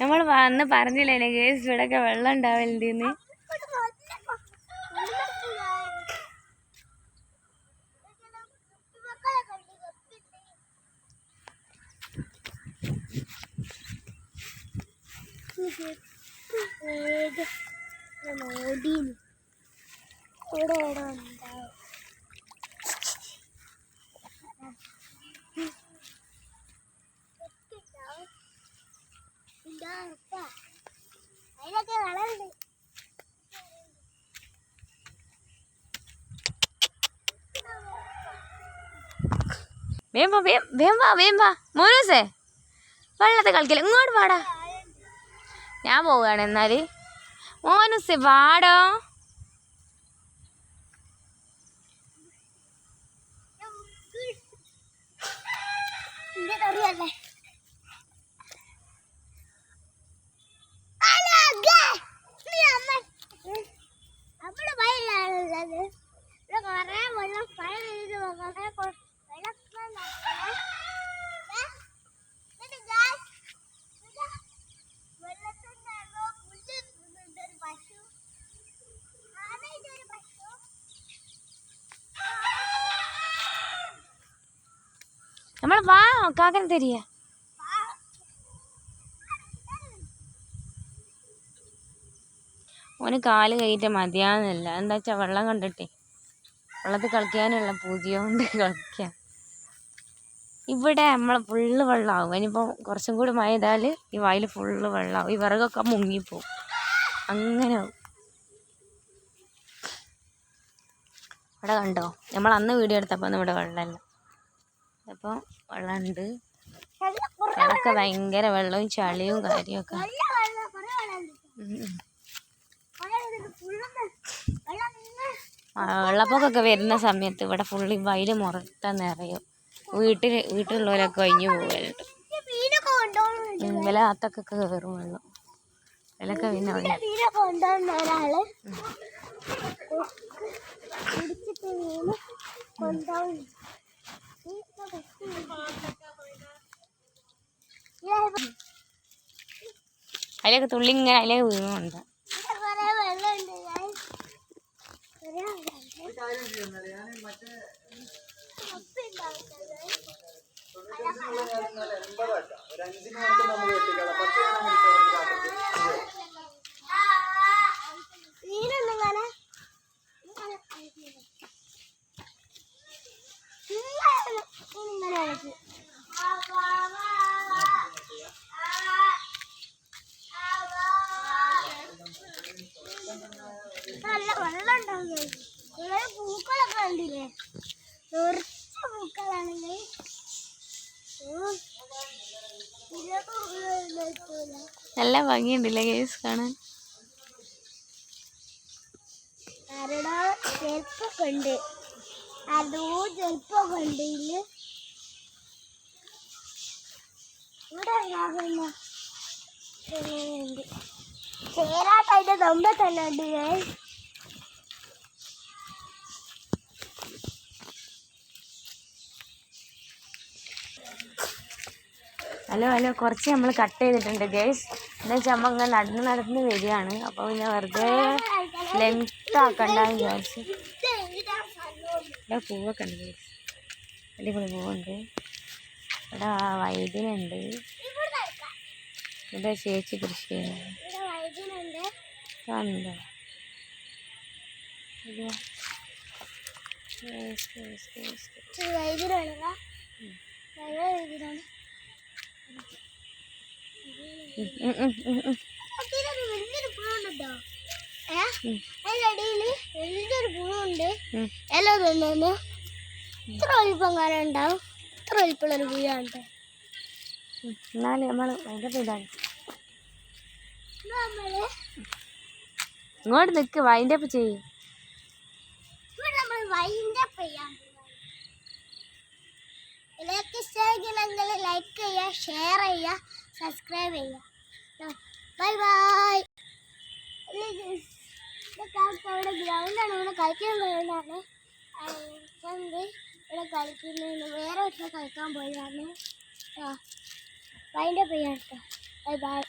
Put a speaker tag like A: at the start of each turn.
A: നമ്മൾ അന്ന് പറഞ്ഞില്ലേ കേസ് ഇവിടെയൊക്കെ വെള്ളം ഉണ്ടാവലുണ്ടെന്ന്
B: ഓടി ഇവിടെ ഇവിടെ ഉണ്ടാവും അതിലൊക്കെ വളരുണ്ട്
A: വേം വാ വേം മോനൂസേ വെള്ളത്തെ കളിക്കല്ലേ? ഇങ്ങോട്ട് വാടാ. ഞാൻ പോവുകയാണ് എന്നാൽ. മോനൂസേ വാടോ. നമ്മൾ വാ കാക്കനെ തരിയ ഓന് കാൽ കയറ്റ മതിയാന്നില്ല എന്താ വെച്ചാ വെള്ളം കണ്ടിട്ടേ. വെള്ളത്തിൽ കളിക്കാനുള്ള പൂജയോണ്ട് കളിക്കാം. ഇവിടെ നമ്മൾ ഫുള്ള് വെള്ളമാവും ഇനിയിപ്പോൾ കുറച്ചും കൂടി മഴ ചെയ്താൽ ഈ വായിൽ ഫുള്ള് വെള്ളമാവും ഈ വിറകൊക്കെ മുങ്ങിപ്പോവും. അങ്ങനെ ആവും. ഇവിടെ കണ്ടോ? നമ്മൾ അന്ന് വീഡിയോ എടുത്തപ്പോൾ ഇവിടെ വെള്ളമല്ല. അപ്പോൾ വെള്ളമുണ്ട്. അതൊക്കെ ഭയങ്കര വെള്ളവും ചളിയും കാര്യമൊക്കെ വെള്ളപ്പൊക്കമൊക്കെ വരുന്ന സമയത്ത് ഇവിടെ ഫുള്ളി വയൽ മുറത്താൻ നിറയും. വീട്ടിൽ വീട്ടിലുള്ളവരൊക്കെ ഒഴിഞ്ഞു പോകുന്നുണ്ട് വില അത്തൊക്കെ കയറും വെള്ളം. വിലക്കെ പിന്നെ അതിലൊക്കെ തുള്ളി ഇങ്ങനെ അതിലേക്ക് വീണുണ്ട്
B: കുറേ വെള്ളമുണ്ട് guys. കുറേ വെള്ളമുണ്ട്. ഉപ്പ് ഉണ്ടാവില്ല guys. മീനൊന്നും കാണാൻ ഇങ്ങനെ കളിക്കും നല്ല വെള്ളം ഉണ്ടാവും കുറെ പൂക്കളൊക്കെ കണ്ടില്ലേ നിറച്ച പൂക്കളാണെങ്കിൽ
A: നല്ല ഭംഗിയുണ്ടല്ലേ കേസ് കാണാൻ?
B: ആരുടെ? ചെരുപ്പൊക്കെ ഉണ്ട്. അതോ ചെരുപ്പൊക്കെ കണ്ടില്ല ഇവിടെ ഉണ്ട് ചേരാട്ടായിട്ട് നമ്പ തന്നെ ഉണ്ട് ഞാൻ
A: ഹലോ ഹലോ കുറച്ച് നമ്മൾ കട്ട് ചെയ്തിട്ടുണ്ട് ഗേസ് എന്താ വെച്ചാൽ നമ്മൾ ഇങ്ങനെ നടന്ന് നടന്ന് വരികയാണ്. അപ്പോൾ ഞാൻ വെറുതെ ലെങ്ത് ആക്കണ്ടെന്ന് വിചാരിച്ചു. ഇവിടെ പൂവൊക്കെ ഉണ്ട് അടിപൊളി പൂവുണ്ട്. ഇവിടെ വൈദ്യനുണ്ട്.
B: ഇവിടെ
A: ചേച്ചി കൃഷി
B: വൈദ്യുനുണ്ട്
A: കാണുന്നുണ്ടോ
B: വലിയൊരു പുഴുണ്ട്
A: ഉം.
B: ഇല തിന്നു ഇത്ര വലിപ്പം കാണാൻ ഉണ്ടാവും ഇത്ര വലിപ്പമുള്ളൊരു പുഴാണ്
A: ഉം. എന്നാലും നമ്മൾ ഭയങ്കര ഇതാണ്.
B: നമ്മൾ
A: ഇങ്ങോട്ട് നിക്ക് വൈൻഡപ്പ് ചെയ്യും.
B: ഇതിലേക്ക് ഇഷ്ടമെങ്കിൽ ലൈക്ക് ചെയ്യുക ഷെയർ ചെയ്യുക സബ്സ്ക്രൈബ് ചെയ്യുക. ബൈ ബൈ ഇവിടെ ഗ്രൗണ്ടാണ് ഇവിടെ കളിക്കാൻ ഗ്രൗണ്ടാണ് ഇവിടെ കളിക്കുന്നതിന് വേറെ ഒറ്റ കളിക്കാൻ പോയതാണ്. ആ അപ്പ് കേട്ടോ. Bye bye